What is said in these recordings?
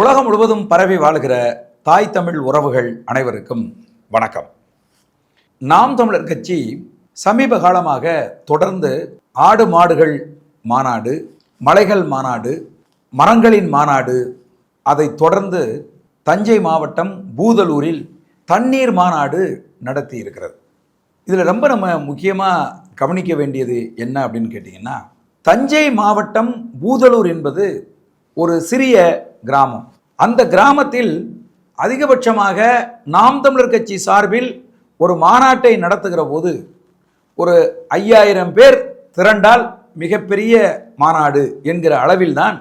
உலகம் முழுவதும் பரவி வாழ்கிற தாய் தமிழ் உறவுகள் அனைவருக்கும் வணக்கம். நாம் தமிழர் கட்சி சமீப காலமாக தொடர்ந்து ஆடு மாடுகள் மாநாடு மலைகள் மாநாடு மரங்களின் மாநாடு அதை தொடர்ந்து தஞ்சை மாவட்டம் பூதலூரில் தண்ணீர் மாநாடு நடத்தி இருக்கிறது. இதில் ரொம்ப நம்ம முக்கியமாக கவனிக்க வேண்டியது என்ன அப்படின்னு கேட்டிங்கன்னா தஞ்சை மாவட்டம் பூதலூர் என்பது ஒரு சிறிய கிராமம். அந்த கிராமத்தில் அதிகபட்சமாக நாம் தமிழர் கட்சி சார்பில் ஒரு மாநாட்டை நடத்துகிற போது ஒரு ஐயாயிரம் பேர் திரண்டால் மிகப்பெரிய மாநாடு என்கிற அளவில்தான்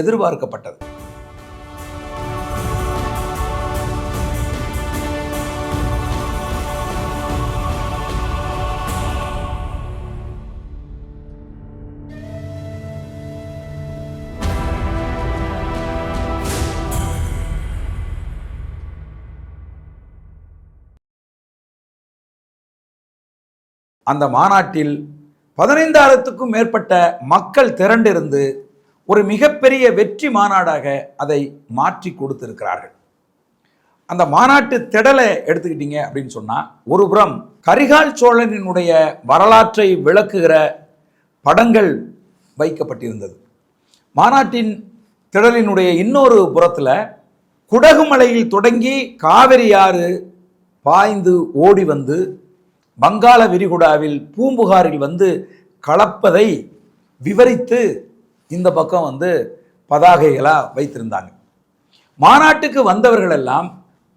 எதிர்பார்க்கப்பட்டது. அந்த மாநாட்டில் பதினைந்தாயிரத்துக்கும் மேற்பட்ட மக்கள் திரண்டிருந்து ஒரு மிகப்பெரிய வெற்றி மாநாடாக அதை மாற்றி கொடுத்திருக்கிறார்கள். அந்த மாநாட்டு திடலை எடுத்துக்கிட்டீங்க அப்படின்னு சொன்னால் ஒரு புறம் கரிகால் சோழனினுடைய வரலாற்றை விளக்குகிற படங்கள் வைக்கப்பட்டிருந்தது. மாநாட்டின் திடலினுடைய இன்னொரு புறத்தில் குடகுமலையில் தொடங்கி காவிரி ஆறு பாய்ந்து ஓடி வந்து வங்காள விரிகுடாவில் பூம்புகாரில் வந்து கலப்பதை விவரித்து இந்த பக்கம் வந்து பதாகைகளாக வைத்திருந்தாங்க. மாநாட்டுக்கு வந்தவர்கள் எல்லாம்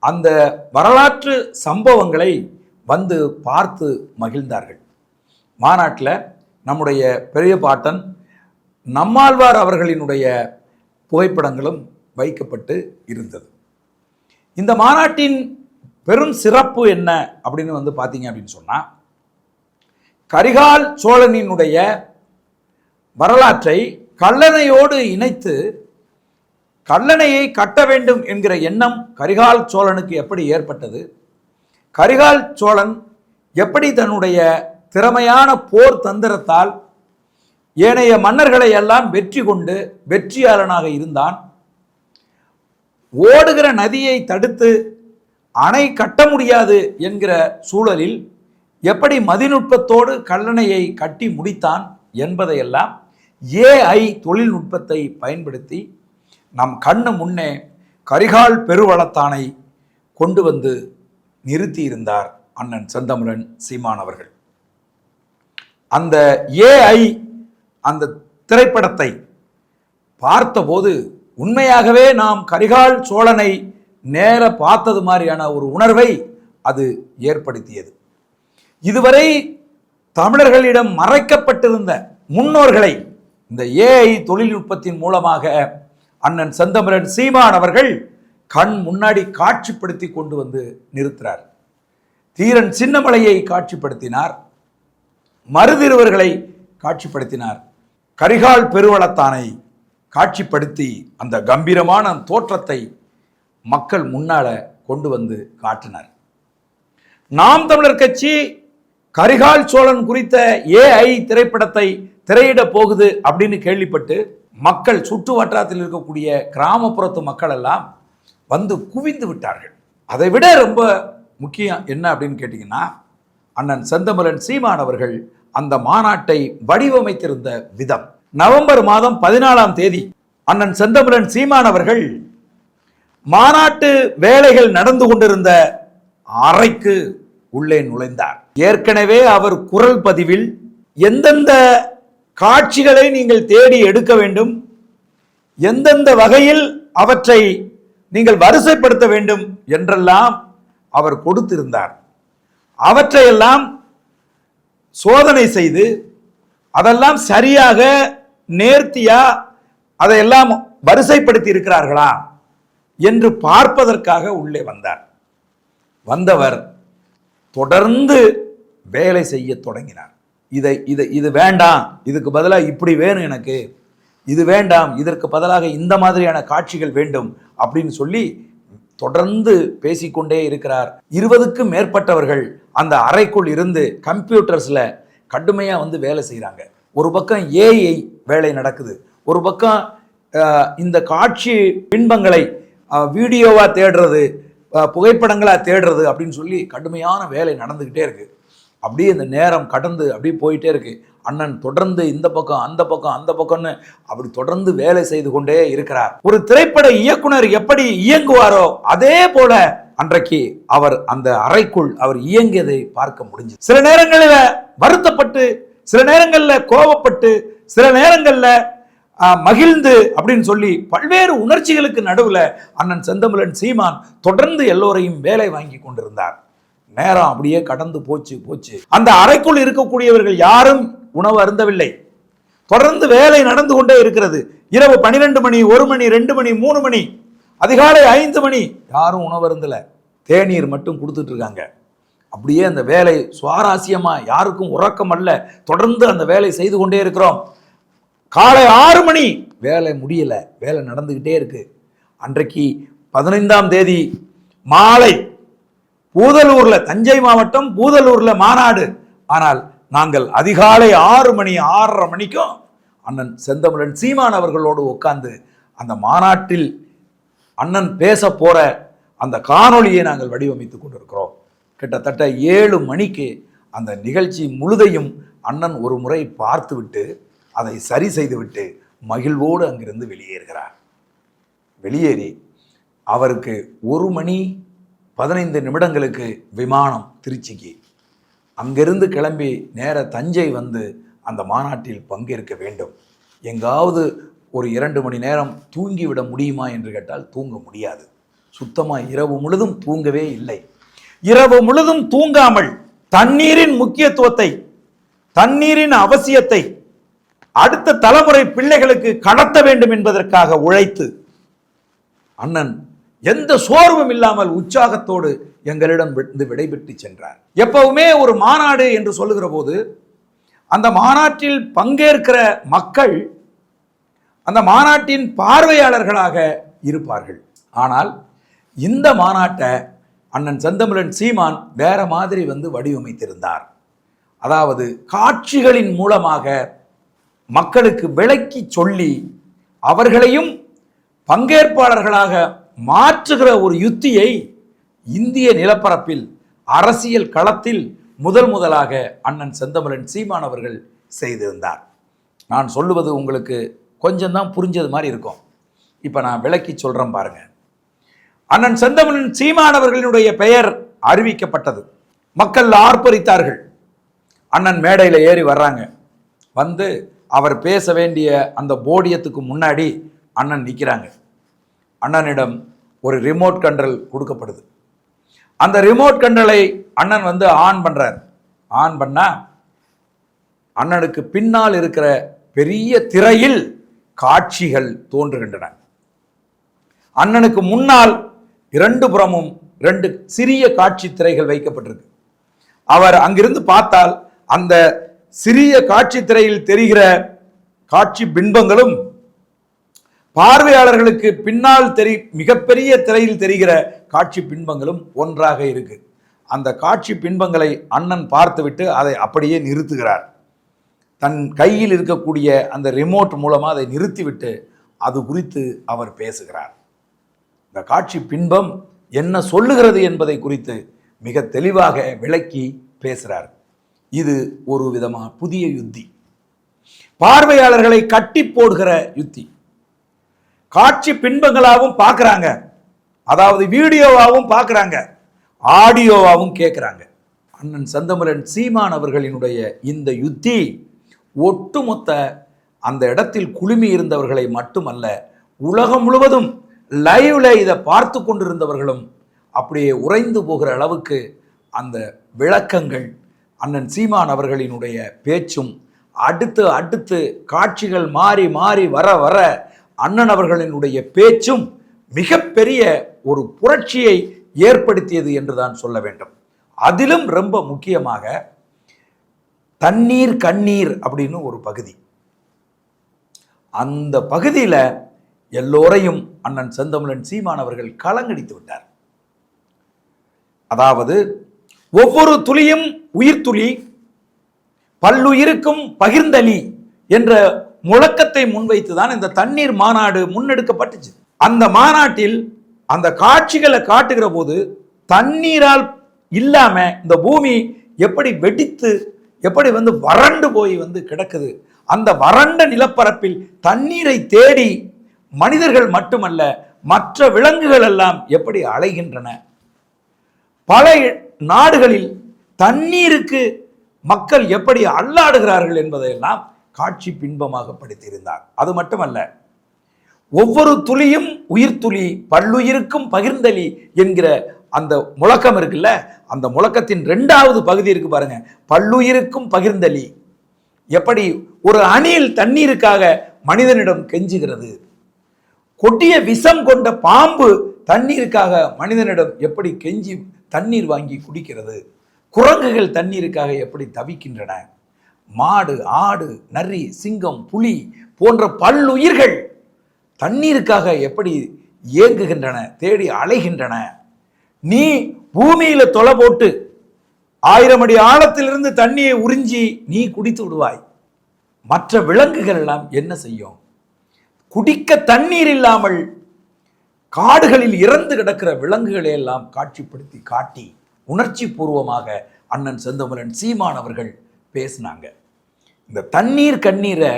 அந்த வரலாற்று சம்பவங்களை வந்து பார்த்து மகிழ்ந்தார்கள். மாநாட்டில் நம்முடைய பெரிய பாட்டன் நம்மாழ்வார் அவர்களினுடைய புகைப்படங்களும் வைக்கப்பட்டு இருந்தது. இந்த மாநாட்டின் பெரும் சிறப்பு என்ன அப்படின்னு வந்து பார்த்தீங்க அப்படின்னு சொன்னால் கரிகால் சோழனினுடைய வரலாற்றை கல்லணையோடு இணைத்து கல்லணையை கட்ட வேண்டும் என்கிற எண்ணம் கரிகால் சோழனுக்கு எப்படி ஏற்பட்டது? கரிகால் சோழன் எப்படி தன்னுடைய திறமையான போர் தந்திரத்தால் ஏனைய மன்னர்களை எல்லாம் வெற்றி கொண்டு வெற்றியாளனாக இருந்தான்? ஓடுகிற நதியை தடுத்து அணை கட்ட முடியாது என்கிற சூழலில் எப்படி மதிநுட்பத்தோடு கல்லணையை கட்டி முடித்தான் என்பதையெல்லாம் ஏஐ தொழில்நுட்பத்தை பயன்படுத்தி நம் கண்ணு முன்னே கரிகால் பெருவளத்தானை கொண்டு வந்து நிறுத்தியிருந்தார் அண்ணன் செந்தமிழன் சீமான் அவர்கள். அந்த ஏஐ அந்த திரைப்படத்தை பார்த்தபோது உண்மையாகவே நாம் கரிகால் சோழனை நேர பார்த்தது மாதிரியான ஒரு உணர்வை அது ஏற்படுத்தியது. இதுவரை தமிழர்களிடம் மறைக்கப்பட்டிருந்த முன்னோர்களை இந்த ஏஐ தொழில்நுட்பத்தின் மூலமாக அண்ணன் செந்தமரன் சீமான் அவர்கள் கண் முன்னாடி காட்சிப்படுத்தி கொண்டு வந்து நிறுத்துறார். தீரன் சின்னமலையை காட்சிப்படுத்தினார். மருதிருவர்களை காட்சிப்படுத்தினார். கரிகால் பெருவளத்தானை காட்சிப்படுத்தி அந்த கம்பீரமான தோற்றத்தை மக்கள் முன்னால கொண்டு வந்து காட்டினார். நாம் தமிழர் கட்சி கரிகால் சோழன் குறித்த ஏஐ திரைப்படத்தை திரையிட போகுது அப்படின்னு கேள்விப்பட்டு மக்கள் சுற்று வட்டாரத்தில் இருக்கக்கூடிய கிராமப்புறத்து மக்கள் எல்லாம் வந்து குவிந்து விட்டார்கள். அதை விட ரொம்ப முக்கியம் என்ன அப்படின்னு கேட்டிங்கன்னா அண்ணன் செந்தமிழன் சீமான் அவர்கள் அந்த மாநாட்டை வடிவமைத்திருந்த விதம். நவம்பர் மாதம் பதினாலாம் தேதி அண்ணன் செந்தமிழன் சீமான் அவர்கள் மாநாட்டு வேலைகள் நடந்து கொண்டிருந்த அறைக்கு உள்ளே நுழைந்தார். ஏற்கனவே அவர் குரல் பதிவில் எந்தெந்த காட்சிகளை நீங்கள் தேடி எடுக்க வேண்டும் எந்தெந்த வகையில் அவற்றை நீங்கள் வரிசைப்படுத்த வேண்டும் என்றெல்லாம் அவர் கொடுத்திருந்தார். அவற்றையெல்லாம் சோதனை செய்து அதெல்லாம் சரியாக நேர்த்தியா அதையெல்லாம் வரிசைப்படுத்தி இருக்கிறார்களா? என்று பார்ப்பதற்காக உள்ளே வந்தார். வந்தவர் தொடர்ந்து வேலை செய்ய தொடங்கினார். இதை இதை இது வேண்டாம் இதுக்கு பதிலாக இப்படி வேணும் எனக்கு. இது வேண்டாம் இதற்கு பதிலாக இந்த மாதிரியான காட்சிகள் வேண்டும் அப்படின்னு சொல்லி தொடர்ந்து பேசிக்கொண்டே இருக்கிறார். இருபதுக்கும் மேற்பட்டவர்கள் அந்த அறைக்குள் இருந்து கம்ப்யூட்டர்ஸில் கடுமையாக வந்து வேலை செய்கிறாங்க ஒரு பக்கம் ஏஐ வேலை நடக்குது. ஒரு பக்கம் இந்த காட்சி பின்பங்களை வீடியோவாக தேடுறது புகைப்படங்களாக தேடுறது அப்படின்னு சொல்லி கடுமையான வேலை நடந்துக்கிட்டே இருக்குது அப்படியே இந்த நேரம் கடந்து அப்படியே போயிட்டே இருக்கு. அண்ணன் தொடர்ந்து இந்த பக்கம் அந்த பக்கம் அந்த பக்கம்னு அப்படி தொடர்ந்து வேலை செய்து கொண்டே இருக்கிறார். ஒரு திரைப்பட இயக்குனர் எப்படி இயங்குவாரோ அதே போல அன்றைக்கு அவர் அந்த அறைக்குள் அவர் இயங்கியதை பார்க்க முடிஞ்சது. சில நேரங்களில் வருத்தப்பட்டு சில நேரங்களில் கோபப்பட்டு சில நேரங்களில் மகிழ்ந்து அப்படின்னு சொல்லி பல்வேறு உணர்ச்சிகளுக்கு நடுவில் அண்ணன் செந்தமிழன் சீமான் தொடர்ந்து எல்லோரையும் வேலை வாங்கி கொண்டிருந்தார். நேரம் அப்படியே கடந்து போச்சு போச்சு. அந்த அறைக்குள் இருக்கக்கூடியவர்கள் யாரும் உணவு அருந்தவில்லை. தொடர்ந்து வேலை நடந்து கொண்டே இருக்கிறது. இரவு பனிரெண்டு மணி ஒரு மணி ரெண்டு மணி மூணு மணி அதிகாலை ஐந்து மணி யாரும் உணவு அருந்தல. தேநீர் மட்டும் கொடுத்துட்டு இருக்காங்க அப்படியே அந்த வேலை சுவாரஸ்யமா யாருக்கும் உறக்கம் அல்ல. தொடர்ந்து அந்த வேலை செய்து கொண்டே இருக்கிறோம். காலை ஆறு மணி. வேலை முடியலை. வேலை நடந்துக்கிட்டே இருக்கு. அன்றைக்கு பதினைந்தாம் தேதி மாலை. பூதலூரில் தஞ்சை மாவட்டம் பூதலூரில் மாநாடு. ஆனால் நாங்கள் அதிகாலை ஆறு மணி ஆறரை மணிக்கும் அண்ணன் செந்தமிழன் சீமான் அவர்களோடு உட்கார்ந்து அந்த மாநாட்டில் அண்ணன் பேச போகிற அந்த காணொளியை நாங்கள் வடிவமைத்து கொண்டிருக்கிறோம். கிட்டத்தட்ட ஏழு மணிக்கு அந்த நிகழ்ச்சி முழுதையும் அண்ணன் ஒரு முறை பார்த்துவிட்டு அதை சரி செய்துவிட்டு மகிழ்வோடு அங்கிருந்து வெளியேறுகிறார். வெளியேறி அவருக்கு ஒரு மணி பதினைந்து நிமிடங்களுக்கு விமானம் திருச்சிக்கு. அங்கிருந்து கிளம்பி நேர தஞ்சை வந்து அந்த மாநாட்டில் பங்கேற்க வேண்டும். எங்காவது ஒரு இரண்டு மணி நேரம் தூங்கிவிட முடியுமா என்று கேட்டால் தூங்க முடியாது. சுத்தமாக இரவு முழுதும் தூங்கவே இல்லை. இரவு முழுதும் தூங்காமல் தண்ணீரின் முக்கியத்துவத்தை தண்ணீரின் அவசியத்தை அடுத்த தலைமுறை பிள்ளைகளுக்கு கடத்த வேண்டும் என்பதற்காக உழைத்து அண்ணன் எந்த சோர்வும் இல்லாமல் உற்சாகத்தோடு எங்களிடம் இருந்து விடைபெற்று சென்றார். எப்பவுமே ஒரு மாநாடு என்று சொல்லுகிற போது அந்த மாநாட்டில் பங்கேற்கிற மக்கள் அந்த மாநாட்டின் பார்வையாளர்களாக இருப்பார்கள். ஆனால் இந்த மாநாட்டை அண்ணன் செந்தமிழன் சீமான் வேற மாதிரி வந்து வடிவமைத்திருந்தார். அதாவது காட்சிகளின் மூலமாக மக்களுக்கு விளக்கி சொல்லி அவர்களையும் பங்கேற்பாளர்களாக மாற்றுகிற ஒரு யுத்தியை இந்திய நிலப்பரப்பில் அரசியல் களத்தில் முதல் முதலாக அண்ணன் செந்தமலன் சீமான் அவர்கள் செய்திருந்தார். நான் சொல்லுவது உங்களுக்கு கொஞ்சம்தான் புரிஞ்சது மாதிரி இருக்கும். இப்போ நான் விளக்கி சொல்கிறேன் பாருங்க. அண்ணன் செந்தமலன் சீமான் அவர்களினுடைய பெயர் அறிவிக்கப்பட்டது. மக்கள் ஆர்ப்பரித்தார்கள். அண்ணன் மேடையில் ஏறி வர்றாங்க. வந்து அவர் பேச வேண்டிய அந்த போடியத்துக்கு முன்னாடி அண்ணன் நிற்கிறாங்க அண்ணனிடம் ஒரு ரிமோட் கண்ட்ரல் கொடுக்கப்படுது. அந்த ரிமோட் கண்ட்ரலை அண்ணன் வந்து ஆன் பண்ணுறார் ஆன் பண்ணா அண்ணனுக்கு பின்னால் இருக்கிற பெரிய திரையில் காட்சிகள் தோன்றுகின்றன. அண்ணனுக்கு முன்னால் இரண்டு புறமும் ரெண்டு சிறிய காட்சி திரைகள் வைக்கப்பட்டிருக்கு. அவர் அங்கிருந்து பார்த்தால் அந்த சிறிய காட்சி திரையில் தெரிகிற காட்சி பின்பங்களும் பார்வையாளர்களுக்கு பின்னால் தெரி மிகப்பெரிய திரையில் தெரிகிற காட்சி பின்பங்களும் ஒன்றாக இருக்கு. அந்த காட்சி பின்பங்களை அண்ணன் பார்த்துவிட்டு அதை அப்படியே நிறுத்துகிறார். தன் கையில் இருக்கக்கூடிய அந்த ரிமோட் மூலமாக அதை நிறுத்திவிட்டு அது குறித்து அவர் பேசுகிறார். இந்த காட்சி பின்பம் என்ன சொல்லுகிறது என்பதை குறித்து மிக தெளிவாக விளக்கி பேசுகிறார். இது ஒரு விதமாக புதிய யுத்தி. பார்வையாளர்களை கட்டி போடுகிற யுத்தி. காட்சி பின்பங்களாகவும் பார்க்குறாங்க. அதாவது வீடியோவாகவும் பார்க்குறாங்க. ஆடியோவாகவும் கேட்குறாங்க அண்ணன் சந்தமரன் சீமான் அவர்களினுடைய இந்த யுத்தி ஒட்டுமொத்த அந்த இடத்தில் குழுமி இருந்தவர்களை மட்டுமல்ல உலகம் முழுவதும் லைவ்ல இதை பார்த்து கொண்டிருந்தவர்களும் அப்படியே உறைந்து போகிற அளவுக்கு அந்த விளக்கங்கள் அண்ணன் சீமான் அவர்களினுடைய பேச்சும் அடுத்து அடுத்து காட்சிகள் மாறி மாறி வர வர அண்ணன் அவர்களினுடைய பேச்சும் மிகப்பெரிய ஒரு புரட்சியை ஏற்படுத்தியது என்றுதான் சொல்ல வேண்டும். அதிலும் ரொம்ப முக்கியமாக தண்ணீர் கண்ணீர் அப்படின்னு ஒரு பகுதி. அந்த பகுதியில் எல்லோரையும் அண்ணன் செந்தமிழன் சீமான் அவர்கள் கலங்கடித்து விட்டார். அதாவது ஒவ்வொரு துளியும் உயிர் துளி பல்லுயிருக்கும் பகிர்ந்தளி என்ற முழக்கத்தை முன்வைத்து தான் இந்த தண்ணீர் மாநாடு முன்னெடுக்கப்பட்டுச்சு. அந்த மாநாட்டில் அந்த காட்சிகளை காட்டுகிற போது தண்ணீரால் இல்லாம இந்த பூமி எப்படி வெடித்து எப்படி வந்து வறண்டு போய் வந்து கிடக்குது. அந்த வறண்ட நிலப்பரப்பில் தண்ணீரை தேடி மனிதர்கள் மட்டுமல்ல மற்ற விலங்குகள் எல்லாம் எப்படி அலைகின்றன. பல நாடுகளில் தண்ணீருக்கு மக்கள் எப்படி அல்லாடுகிறார்கள் என்பதையெல்லாம் காட்சி பின்பமாக படித்திருந்தார். அது மட்டுமல்ல ஒவ்வொரு துளியும் உயிர் துளி பல்லுயிருக்கும் பகிர்ந்தலி என்கிற அந்த முழக்கம் இருக்குல்ல? அந்த முழக்கத்தின் ரெண்டாவது பகுதி இருக்கு பாருங்க. பல்லுயிருக்கும் பகிர்ந்தலி எப்படி ஒரு அணில் தண்ணீருக்காக மனிதனிடம் கெஞ்சுகிறது? கொட்டிய விஷம் கொண்ட பாம்பு தண்ணீருக்காக மனிதனிடம் எப்படி கெஞ்சி தண்ணீர் வாங்கி குடிக்கிறது. குரங்குகள் தண்ணீருக்காக எப்படி தவிக்கின்றன? மாடு ஆடு நரி சிங்கம் புலி போன்ற பல்லுயிர்கள் தண்ணீருக்காக எப்படி ஏங்குகின்றன தேடி அலைகின்றன? நீ பூமியில தொலை போட்டு ஆயிரம் அடி ஆழத்திலிருந்து தண்ணியை உறிஞ்சி நீ குடித்து விடுவாய். மற்ற விலங்குகள் எல்லாம் என்ன செய்யும்? குடிக்க தண்ணீர் இல்லாமல் காடுகளில் இறந்து கிடக்கிற விலங்குகளை எல்லாம் காட்சிப்படுத்தி காட்டி உணர்ச்சி பூர்வமாக அண்ணன் செந்தமலன் சீமான் அவர்கள் பேசினாங்க. இந்த தண்ணீர் கண்ணீரை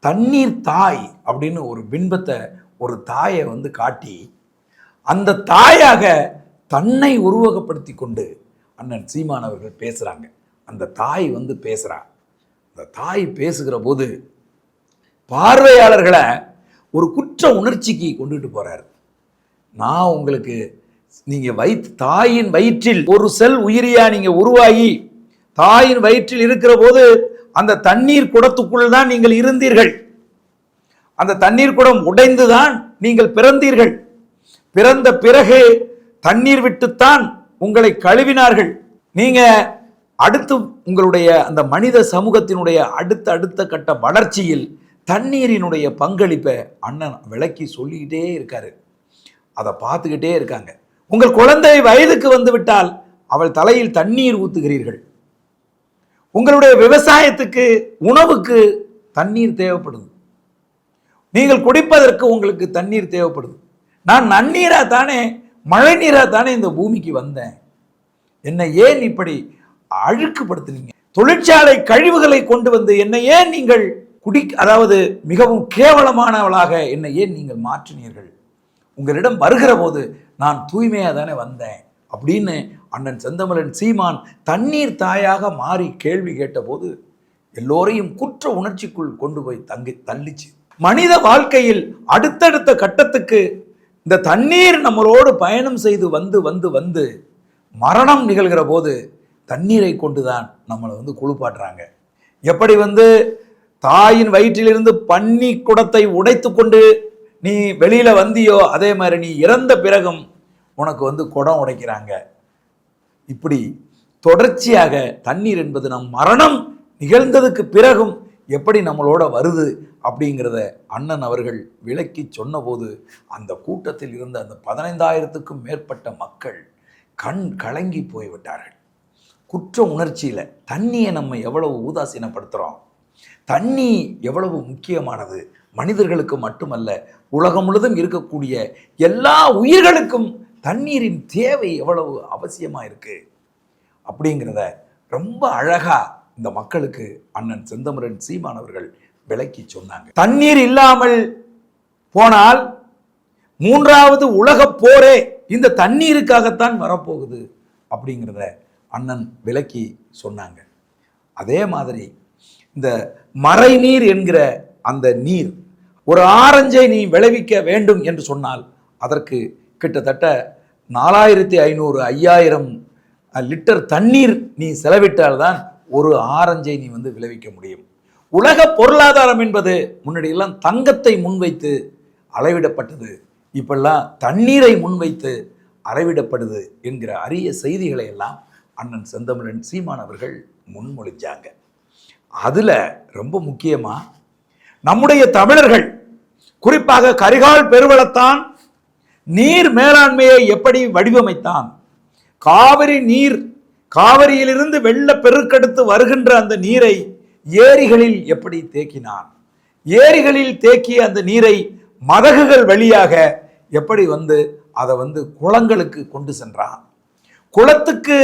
தண்ணீர் தாய் அப்படின்னு ஒரு பின்பத்தை ஒரு தாயை வந்து காட்டி அந்த தாயாக தன்னை உருவகப்படுத்தி கொண்டு அண்ணன் சீமான் அவர்கள் பேசுகிறாங்க அந்த தாய் வந்து பேசுகிறா அந்த தாய் பேசுகிற போது பார்வையாளர்களை ஒரு குற்ற உணர்ச்சிக்கு கொண்டுட்டு போகிறார் நான் உங்களுக்கு நீங்கள் வயிற்று தாயின் வயிற்றில் ஒரு செல் உயிரியாக நீங்கள் உருவாகி தாயின் வயிற்றில் இருக்கிற போது அந்த தண்ணீர் குடத்துக்குள் தான் நீங்கள் இருந்தீர்கள். அந்த தண்ணீர் குடம் உடைந்து தான் நீங்கள் பிறந்தீர்கள். பிறந்த பிறகு தண்ணீர் விட்டுத்தான் உங்களை கழுவினார்கள். நீங்கள் அடுத்து உங்களுடைய அந்த மனித சமூகத்தினுடைய அடுத்த அடுத்த கட்ட வளர்ச்சியில் தண்ணீரினுடைய பங்களிப்பை அண்ணன் விளக்கி சொல்லிக்கிட்டே இருக்காரு. அதை பார்த்துக்கிட்டே இருக்காங்க. உங்கள் குழந்தை வயதுக்கு வந்து விட்டால் அவள் தலையில் தண்ணீர் ஊத்துகிறீர்கள். உங்களுடைய விவசாயத்துக்கு உணவுக்கு தண்ணீர் தேவைப்படுது. நீங்கள் குடிப்பதற்கு உங்களுக்கு தண்ணீர் தேவைப்படுது. நான் நன்னீரா தானே மழை நீரா தானே இந்த பூமிக்கு வந்தேன். என்னை ஏன் இப்படி அழுக்குப்படுத்துனீங்க? தொழிற்சாலை கழிவுகளை கொண்டு வந்து என்னை ஏன் நீங்கள் குடி அதாவது மிகவும் கேவலமானவளாக என்னை ஏன் நீங்கள் மாற்றினீர்கள்? உங்களிடம் வருகிற போது நான் தூய்மையாக தானே வந்தேன் அப்படின்னு அண்ணன் செந்தமலன் சீமான் தண்ணீர் தாயாக மாறி கேள்வி கேட்டபோது எல்லோரையும் குற்ற உணர்ச்சிக்குள் கொண்டு போய் தங்கி தள்ளிச்சு. மனித வாழ்க்கையில் அடுத்தடுத்த கட்டத்துக்கு இந்த தண்ணீர் நம்மளோடு பயணம் செய்து வந்து வந்து வந்து மரணம் நிகழ்கிற போது தண்ணீரை கொண்டு தான் நம்மளை வந்து குளிப்பாட்டுறாங்க. எப்படி வந்து தாயின் வயிற்றிலிருந்து பன்னி குடத்தை உடைத்து கொண்டு நீ வெளியில் வந்தியோ அதே மாதிரி நீ இறந்த பிறகும் உனக்கு வந்து குடம் உடைக்கிறாங்க. இப்படி தொடர்ச்சியாக தண்ணீர் என்பது நம் மரணம் நிகழ்ந்ததுக்கு பிறகும் எப்படி நம்மளோட வருது அப்படிங்கிறத அண்ணன் அவர்கள் விளக்கி சொன்னபோது அந்த கூட்டத்தில் இருந்த அந்த பதினைந்தாயிரத்துக்கும் மேற்பட்ட மக்கள் கண் கலங்கி போய்விட்டார்கள். குற்ற உணர்ச்சியில் தண்ணியை நம்ம எவ்வளவு ஊதாசீனப்படுத்துகிறோம் தண்ணி எவ்வளவு முக்கியமானது? மனிதர்களுக்கு மட்டுமல்ல உலகம் முழுதும் இருக்கக்கூடிய எல்லா உயிர்களுக்கும் தண்ணீரின் தேவை எவ்வளவு அவசியமாக இருக்குது அப்படிங்கிறத ரொம்ப அழகாக இந்த மக்களுக்கு அண்ணன் செந்தமரன் சீமானவர்கள் விளக்கி சொன்னாங்க. தண்ணீர் இல்லாமல் போனால் மூன்றாவது உலகப் போரே இந்த தண்ணீருக்காகத்தான் வரப்போகுது அப்படிங்கிறத அண்ணன் விளக்கி சொன்னாங்க. அதே மாதிரி இந்த மறைநீர் என்கிற அந்த நீர் ஒரு ஆரஞ்சை நீ விளைவிக்க வேண்டும் என்று சொன்னால் அதற்கு கிட்டத்தட்ட நாலாயிரத்தி ஐநூறு ஐயாயிரம் லிட்டர் தண்ணீர் நீ செலவிட்டால்தான் ஒரு ஆரஞ்சை நீ வந்து விளைவிக்க முடியும். உலக பொருளாதாரம் என்பது முன்னாடியெல்லாம் தங்கத்தை முன்வைத்து அளவிடப்பட்டது. இப்பெல்லாம் தண்ணீரை முன்வைத்து அளவிடப்படுது என்கிற அரிய செய்திகளை எல்லாம் அண்ணன் செந்தமிழன் சீமான் அவர்கள் முன்மொழிஞ்சாங்க. அதில் ரொம்ப முக்கியமாக நம்முடைய தமிழர்கள் குறிப்பாக கரிகால் பெருவளத்தான் நீர் மேலாண்மையை எப்படி வடிவமைத்தான்? காவிரி நீர் காவிரியிலிருந்து வெள்ள பெருக்கெடுத்து வருகின்ற அந்த நீரை ஏரிகளில் எப்படி தேக்கினான்? ஏரிகளில் தேக்கிய அந்த நீரை மதகுகள் வழியாக எப்படி வந்து அதை வந்து குளங்களுக்கு கொண்டு சென்றான்? குளத்துக்கு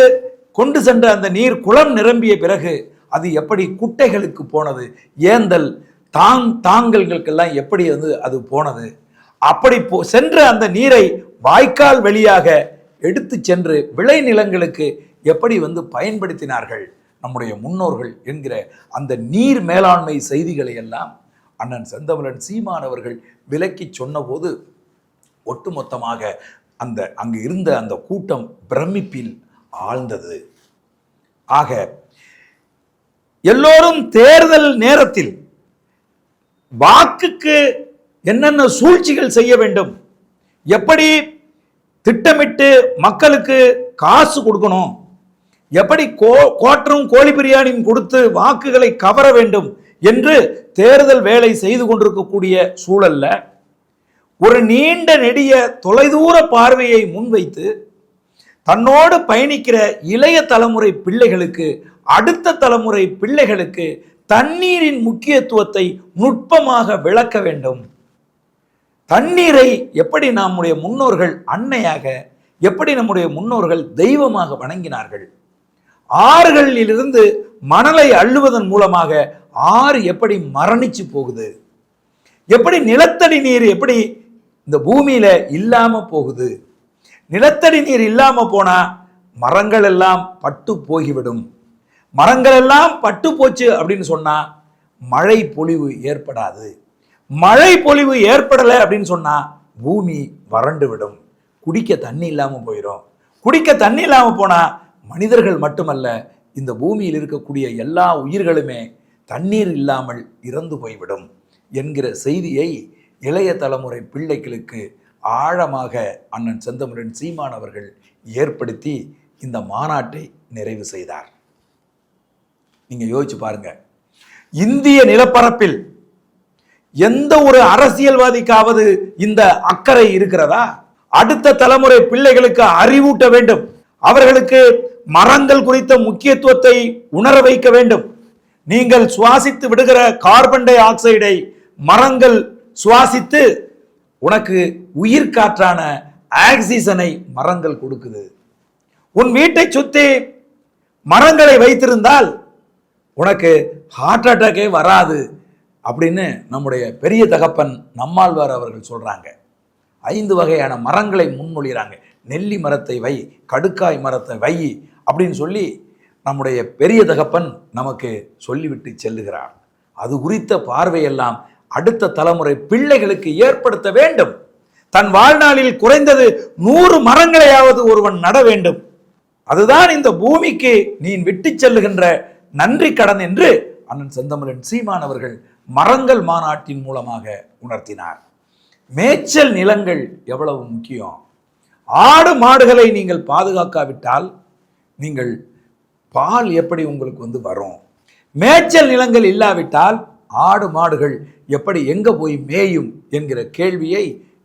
கொண்டு சென்ற அந்த நீர் குளம் நிரம்பிய பிறகு அது எப்படி குட்டைகளுக்கு போனது? ஏந்தல் தாங் தாங்கல்களுக்கெல்லாம் எப்படி வந்து அது போனது? அப்படி போ சென்ற அந்த நீரை வாய்க்கால் வழியாக எடுத்து சென்று விளைநிலங்களுக்கு எப்படி வந்து பயன்படுத்தினார்கள்? நம்முடைய முன்னோர்கள் என்கிற அந்த நீர் மேலாண்மை செய்திகளை எல்லாம் அண்ணன் செந்தமலன் சீமான் அவர்கள் விலக்கி சொன்னபோது ஒட்டுமொத்தமாக அந்த அங்கு இருந்த அந்த கூட்டம் பிரமிப்பில் ஆழ்ந்தது. ஆக எல்லோரும் தேர்தல் நேரத்தில் வாக்குக்கு என்னென்ன சூழ்ச்சிகள் செய்ய வேண்டும்? எப்படி திட்டமிட்டு மக்களுக்கு காசு கொடுக்கணும்? எப்படி கோ கோட்டரும் கோழி பிரியாணியும் கொடுத்து வாக்குகளை கவர வேண்டும் என்று தேர்தல் வேலை செய்து கொண்டிருக்கக்கூடிய சூழல்ல ஒரு நீண்ட நெடிய தொலைதூர பார்வையை முன்வைத்து தன்னோடு பயணிக்கிற இளைய தலைமுறை பிள்ளைகளுக்கு அடுத்த தலைமுறை பிள்ளைகளுக்கு தண்ணீரின் முக்கியத்துவத்தை நுட்பமாக விளக்க வேண்டும். தண்ணீரை எப்படி நம்முடைய முன்னோர்கள் அன்னையாக எப்படி நம்முடைய முன்னோர்கள் தெய்வமாக வணங்கினார்கள்? ஆறுகளிலிருந்து மணலை அள்ளுவதன் மூலமாக ஆறு எப்படி மரணிச்சு போகுது? எப்படி நிலத்தடி நீர் எப்படி இந்த பூமியில இல்லாம போகுது? நிலத்தடி நீர் இல்லாம போனா மரங்கள் எல்லாம் பட்டு போகிவிடும். மரங்கள் எல்லாம் பட்டு போச்சு அப்படின்னு சொன்னா மழை பொழிவு ஏற்படாது. மழை பொழிவு ஏற்படலை அப்படின்னு சொன்னா பூமி வறண்டு விடும். குடிக்க தண்ணி இல்லாமல் போயிடும் குடிக்க தண்ணி இல்லாமல் போனால் மனிதர்கள் மட்டுமல்ல இந்த பூமியில் இருக்கக்கூடிய எல்லா உயிர்களுமே தண்ணீர் இல்லாமல் இறந்து போய்விடும் என்கிற செய்தியை இளைய தலைமுறை பிள்ளைகளுக்கு ஆழமாக அண்ணன் செந்தமிழன் சீமான் அவர்கள் ஏற்படுத்தி இந்த மாநாட்டை நிறைவு செய்தார். நீங்க யோசிச்சு பாருங்க. இந்திய நிலப்பரப்பில் எந்த ஒரு அரசியல்வாதிக்காவது இந்த அக்கறை இருக்கிறதா? அடுத்த தலைமுறை பிள்ளைகளுக்கு அறிவூட்ட வேண்டும். அவர்களுக்கு மரங்கள் குறித்த முக்கியத்துவத்தை உணர வைக்க வேண்டும். நீங்கள் சுவாசித்து விடுகிற கார்பன் டை ஆக்சைடை மரங்கள் சுவாசித்து உனக்கு உயிர் காற்றான ஆக்சிஜனை மரங்கள் கொடுக்குது. உன் வீட்டை சுத்தி மரங்களை வைத்திருந்தால் உனக்கு ஹார்ட் அட்டாக்கே வராது அப்படின்னு நம்முடைய பெரிய தகப்பன் நம்மாழ்வார் அவர்கள் சொல்கிறாங்க ஐந்து வகையான மரங்களை முன்மொழிகிறாங்க. நெல்லி மரத்தை வை கடுக்காய் மரத்தை வை அப்படின்னு சொல்லி நம்முடைய பெரிய தகப்பன் நமக்கு சொல்லிவிட்டு செல்லுகிறார். அது குறித்த பார்வையெல்லாம் அடுத்த தலைமுறை பிள்ளைகளுக்கு ஏற்படுத்த வேண்டும். தன் வாழ்நாளில் குறைந்தது நூறு மரங்களையாவது ஒருவன் நட வேண்டும். அதுதான் இந்த பூமிக்கு நீ விட்டு செல்லுகின்ற நன்றி கடன் என்று அண்ணன் செந்தமிழன் சீமான் அவர்கள் மரங்கள் மாநாட்டின் மூலமாக உணர்த்தினார். மேய்ச்சல் நிலங்கள் எவ்வளவு முக்கியம்? ஆடு மாடுகளை நீங்கள் பாதுகாக்காவிட்டால் நீங்கள் பால் எப்படி உங்களுக்கு வந்து வரும்? மேய்ச்சல் நிலங்கள் இல்லாவிட்டால் ஆடு மாடுகள் எப்படி எங்க போய் மேயும் என்கிற கேள்வியை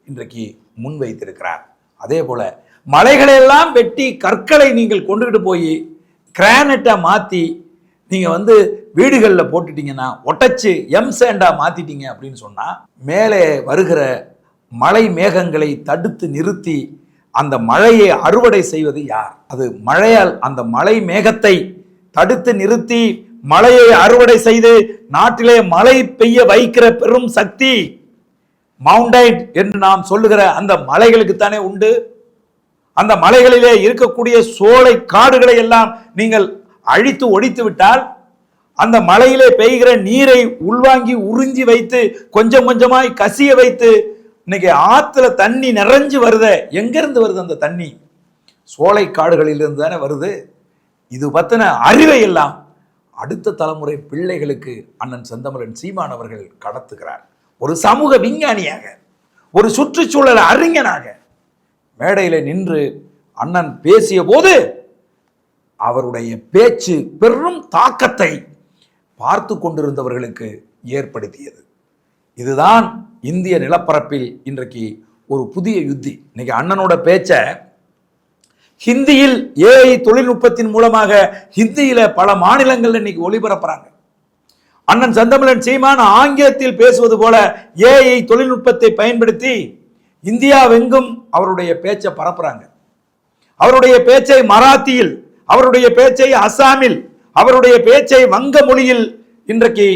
இன்றைக்கு முன்வைத்திருக்கிறார். அதே போல மலைகளையெல்லாம் வெட்டி கற்களை நீங்கள் கொண்டுகிட்டு போய் கிரானட்டை மாற்றி நீங்கள் வந்து வீடுகளில் போட்டுட்டீங்கன்னா ஒட்டச்சு எம் சேண்டாக மாற்றிட்டீங்க அப்படின்னு சொன்னால் மேலே வருகிற மழை மேகங்களை தடுத்து நிறுத்தி அந்த மழையை அறுவடை செய்வது யார்? அது மழையால் அந்த மழை மேகத்தை தடுத்து நிறுத்தி மழையை அறுவடை செய்து நாட்டிலே மழை பெய்ய வைக்கிற பெரும் சக்தி மவுண்டைன் என்று நாம் சொல்லுகிற அந்த மலைகளுக்குத்தானே உண்டு? அந்த மலைகளிலே இருக்கக்கூடிய சோலை காடுகளை எல்லாம் நீங்கள் அழித்து ஒழித்து விட்டால் அந்த மலையிலே பெய்கிற நீரை உள்வாங்கி உறிஞ்சி வைத்து கொஞ்சம் கொஞ்சமாய் கசிய வைத்து இன்னைக்கு ஆத்துல தண்ணி நிறைஞ்சு வருத. எங்கிருந்து வருது அந்த தண்ணி? சோலை காடுகளிலிருந்து தானே வருது. இது பத்தின அறிவை எல்லாம் அடுத்த தலைமுறை பிள்ளைகளுக்கு அண்ணன் செந்தமலன் சீமான் அவர்கள் கடத்துகிறார். ஒரு சமூக விஞ்ஞானியாக ஒரு சுற்றுச்சூழல் அறிஞனாக மேடையில் நின்று அண்ணன் பேசிய போது அவருடைய பேச்சு பெரும் தாக்கத்தை பார்த்து கொண்டிருந்தவர்களுக்கு ஏற்படுத்தியது. இதுதான் இந்திய நிலப்பரப்பில் இன்றைக்கு ஒரு புதிய யுத்தி. இன்னைக்கு அண்ணனோட பேச்ச ஹிந்தியில் ஏஐ தொழில்நுட்பத்தின் மூலமாக ஹிந்தியில பல மாநிலங்களில் இன்னைக்கு ஒளிபரப்புறாங்க. அண்ணன் சந்தமிழன் சீமான் ஆங்கிலத்தில் பேசுவது போல ஏஐ தொழில்நுட்பத்தை பயன்படுத்தி இந்தியாவெங்கும் அவருடைய பேச்சை பரப்புறாங்க. அவருடைய பேச்சை மராத்தியில் அவருடைய பேச்சை அசாமில் அவருடைய பேச்சை வங்க மொழியில் இன்றைக்கு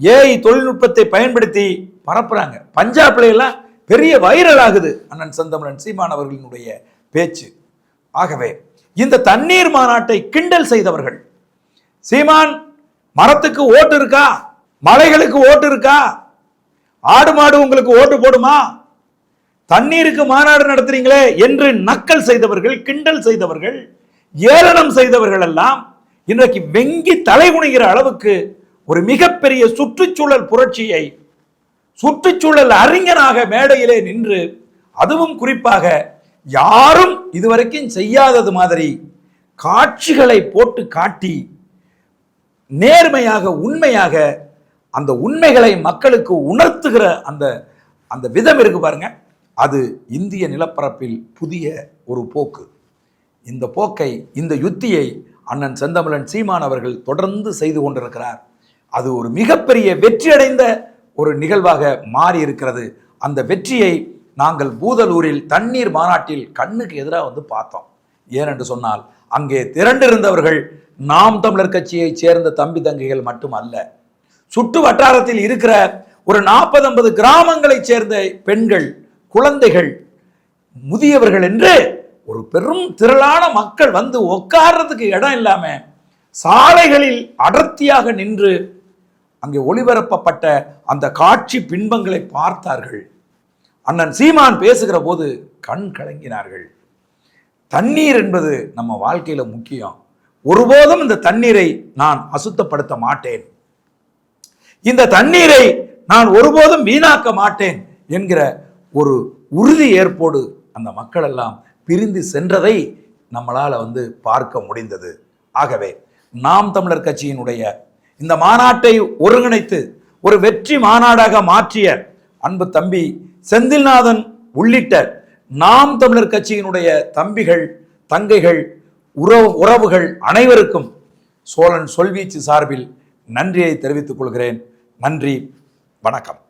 ஏஐ தொழில்நுட்பத்தை பயன்படுத்தி பரப்புறாங்க. பஞ்சாப்ல எல்லாம் பெரிய வைரல் ஆகுது அண்ணன் செந்தமிழன் சீமான் அவர்களினுடைய பேச்சு. ஆகவே இந்த தண்ணீர் மாநாட்டை கிண்டல் செய்தவர்கள் சீமான் மரத்துக்கு ஓட்டு இருக்கா? மலைகளுக்கு ஓட்டு இருக்கா? ஆடு மாடு உங்களுக்கு ஓட்டு போடுமா? தண்ணீருக்கு மாநாடு நடத்துறீங்களே என்று நக்கல் செய்தவர்கள் கிண்டல் செய்தவர்கள் ஏளனம் செய்தவர்கள் எல்லாம் இன்றைக்கு வெங்கி தலைகுனிகிற அளவுக்கு ஒரு மிகப்பெரிய சுற்றுச்சூழல் புரட்சியை சுற்றுச்சூழல் அறிஞனாக மேடையிலே நின்று அதுவும் குறிப்பாக யாரும் இதுவரைக்கும் செய்யாதது மாதிரி காட்சிகளை போட்டு காட்டி நேர்மையாக உண்மையாக அந்த உண்மைகளை மக்களுக்கு உணர்த்துகிற அந்த அந்த விதம் இருக்கு பாருங்க. அது இந்திய நிலப்பரப்பில் புதிய ஒரு போக்கு. இந்த போக்கை இந்த யுத்தியை அண்ணன் செந்தமிழன் சீமான் அவர்கள் தொடர்ந்து செய்து கொண்டிருக்கிறார். அது ஒரு மிகப்பெரிய வெற்றியடைந்த ஒரு நிகழ்வாக மாறி இருக்கிறது அந்த வெற்றியை நாங்கள் பூதலூரில் தண்ணீர் மாநாட்டில் கண்ணுக்கு எதிராக வந்து பார்த்தோம். ஏனென்று சொன்னால் அங்கே திரண்டிருந்தவர்கள் நாம் தமிழர் கட்சியைச் சேர்ந்த தம்பி தங்கைகள் மட்டும் அல்ல சுற்று வட்டாரத்தில் இருக்கிற ஒரு நாற்பது ஐம்பது கிராமங்களைச் சேர்ந்த பெண்கள் குழந்தைகள் முதியவர்கள் என்று ஒரு பெரும் திரளான மக்கள் வந்து உட்கார்றதுக்கு இடம் இல்லாம சாலைகளில் அடர்த்தியாக நின்று அங்கே ஒளிபரப்பப்பட்ட அந்த காட்சி பின்பங்களை பார்த்தார்கள். அண்ணன் சீமான் பேசுகிற போது கண் கலங்கினார்கள். தண்ணீர் என்பது நம்ம வாழ்க்கையில் முக்கியம். ஒருபோதும் இந்த தண்ணீரை நான் அசுத்தப்படுத்த மாட்டேன். இந்த தண்ணீரை நான் ஒருபோதும் வீணாக்க மாட்டேன் என்கிற ஒரு உறுதி ஏற்போடு அந்த மக்கள் எல்லாம் பிரிந்து சென்றதை நம்மளால் வந்து பார்க்க முடிந்தது. ஆகவே நாம் தமிழர் கட்சியினுடைய இந்த மாநாட்டை ஒருங்கிணைத்து ஒரு வெற்றி மாநாடாக மாற்றிய அன்பு தம்பி செந்தில்நாதன் உள்ளிட்ட நாம் தமிழர் கட்சியினுடைய தம்பிகள் தங்கைகள் உறவு உறவுகள் அனைவருக்கும் சோழன் சொல்வீச்சு சார்பில் நன்றியை தெரிவித்துக் கொள்கிறேன். நன்றி வணக்கம்.